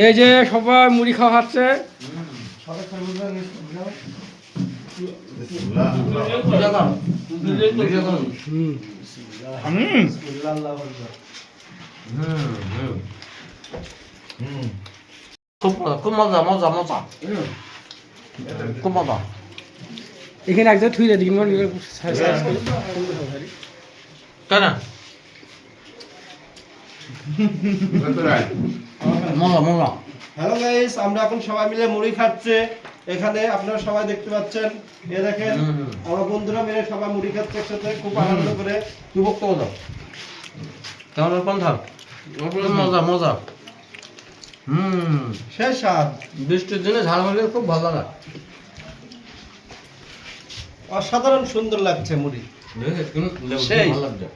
এই যে সবাই মুড়ি খাওয়া হচ্ছে খুব খুব মজা মজা মজা খুব মজা এখানে একজন থুই দেয় দিন কেন মজা মজা হ্যালো গাইস আমরা এখন সবাই মিলে মুড়ি খাচ্ছে। এখানে আপনারা সবাই দেখতে পাচ্ছেন। এ দেখেন আমার বন্ধুরা মিলে সবাই মুড়ি খাচ্ছে একসাথে। খুব আনন্দ করে। তুই বক্তব্য দাও। কেমন কোন থাক। মজা মজা। হুম। শেষ স্বাদ। বৃষ্টির দিনে ঝাল মারলে খুব ভালো লাগে। অসাধারণ সুন্দর লাগছে মুড়ি। সেই। সেই। ভালো লাগছে।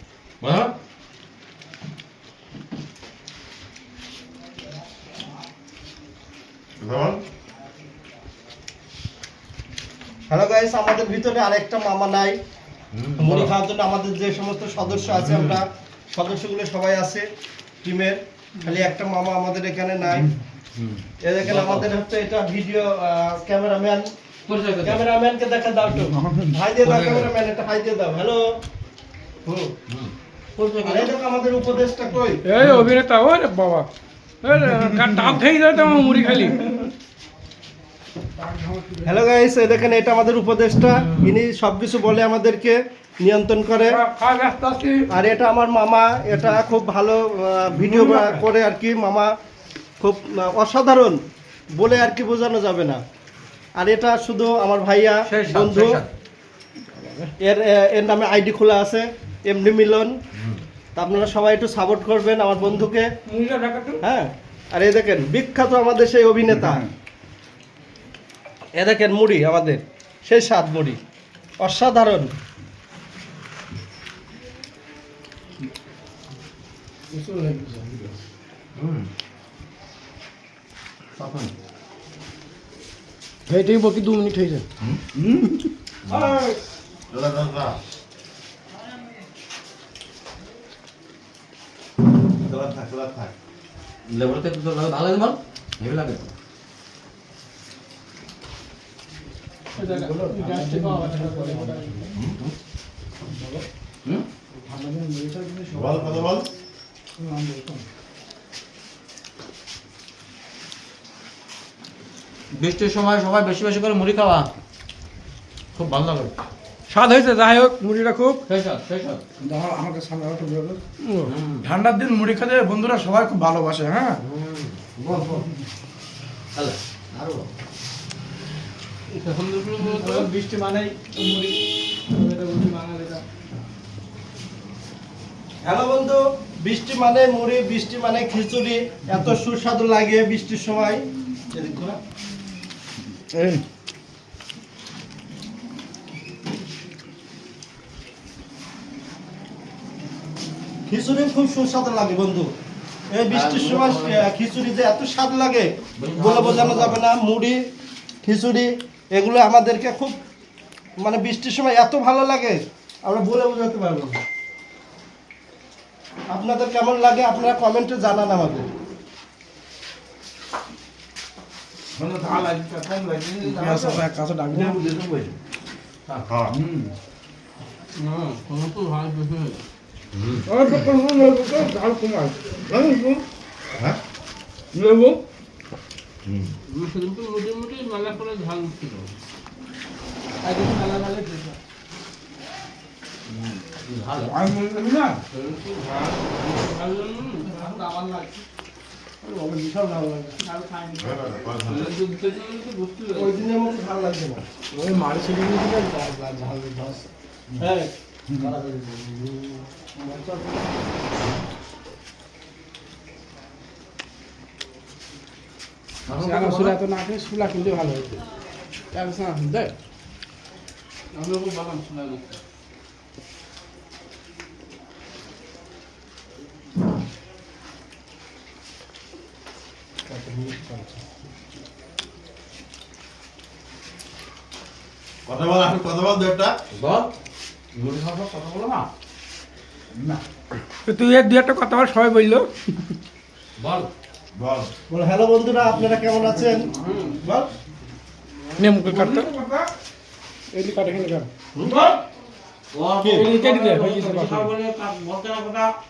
হ্যালো গাইস আমাদের ভিতরে আরেকটা মামা নাই। মুড়ি খাওয়ার জন্য আমাদের যে সমস্ত সদস্য আছে আমরা সদস্যগুলো সবাই আছে টিমের খালি একটা মামা আমাদের এখানে নাই। এ দেখেন আমাদের হচ্ছে এটা ভিডিও ক্যামেরাম্যান। ক্যামেরাম্যানকে দেখা দাও। তো হাই দিয়ে দাও। ক্যামেরাম্যান একটা হাই দিয়ে দাও। হ্যালো আমাদের উপদেশটা কই? এই অভিনেতা ও বাবা। টাপ খেয়ে যায় তো আমার মুড়ি খালি। হ্যালো গাইস এই দেখেন এটা আমাদের উপদেষ্টা। ইনি সবকিছু বলে আমাদেরকে নিয়ন্ত্রণ করে। আর এটা আমার মামা এটা খুব ভালো ভিডিও করে আর কি। মামা খুব অসাধারণ বলে আর কি বোঝানো যাবে না। আর এটা শুধু আমার ভাইয়া বন্ধু। এর এর নামে আইডি খোলা আছে এমনি মিলন। তা আপনারা সবাই একটু সাপোর্ট করবেন আমার বন্ধুকে। হ্যাঁ আর এই দেখেন বিখ্যাত আমাদের সেই অভিনেতা। এ দেখেন মুড়ি আমাদের সেই স্বাদ মুড়ি অসাধারণ। এইটাই বাকি দু মিনিট ভালো লাগে বল হেভি লাগে বৃষ্টির সময় সবাই বেশি বেশি করে মুড়ি খাওয়া। খুব ভালো লাগে। স্বাদ হয়েছে যাই হোক মুড়িটা খুব। আমাকে। ঠান্ডার দিন মুড়ি খেতে বন্ধুরা সবাই খুব ভালোবাসে হ্যাঁ? বল বল। আরও। বৃষ্টি মানেই মুড়ি হ্যালো বন্ধু বৃষ্টি মানে মুড়ি বৃষ্টি মানে খিচুড়ি। এত সুস্বাদু লাগে বৃষ্টির সময়। খিচুড়ি খুব সুস্বাদু লাগে বন্ধু। এই বৃষ্টির সময় খিচুড়ি যে এত স্বাদ লাগে বলে বোঝানো যাবে না। মুড়ি খিচুড়ি এগুলো আমাদেরকে খুব মানে বৃষ্টির সময় এত ভালো লাগে আমরা বলে বোঝাতে পারব না। আপনাদের কেমন লাগে আপনারা কমেন্টে জানান আমাদের। ঝাল লেবু সেদিন তো মুড়ি মুড়ি মেলা করে ঝাল উঠছিল ঝাল আমি বলে দেবি না ঝাল আমার লাগছে বিশাল ভালো লাগে বুঝতে ওই দিনের মতো ভালো লাগছে না ওই মারি তো না খেয়ে সুলা কিনলে ভালো হতো কথা বল আর কথা বল দেবটা। বল। মুড়ি খাওয়ার কথা বলো না। তুই এর দু একটা কথা বল সবাই বলল। বল। বল। বলো হ্যালো বন্ধুরা আপনারা কেমন আছেন? বল। নে মুখে কাটতে এদিকে কাটে কেন খাও বল। এদিকে কেটে দে, হয়ে গেছে বাকি। বলতে না। কথা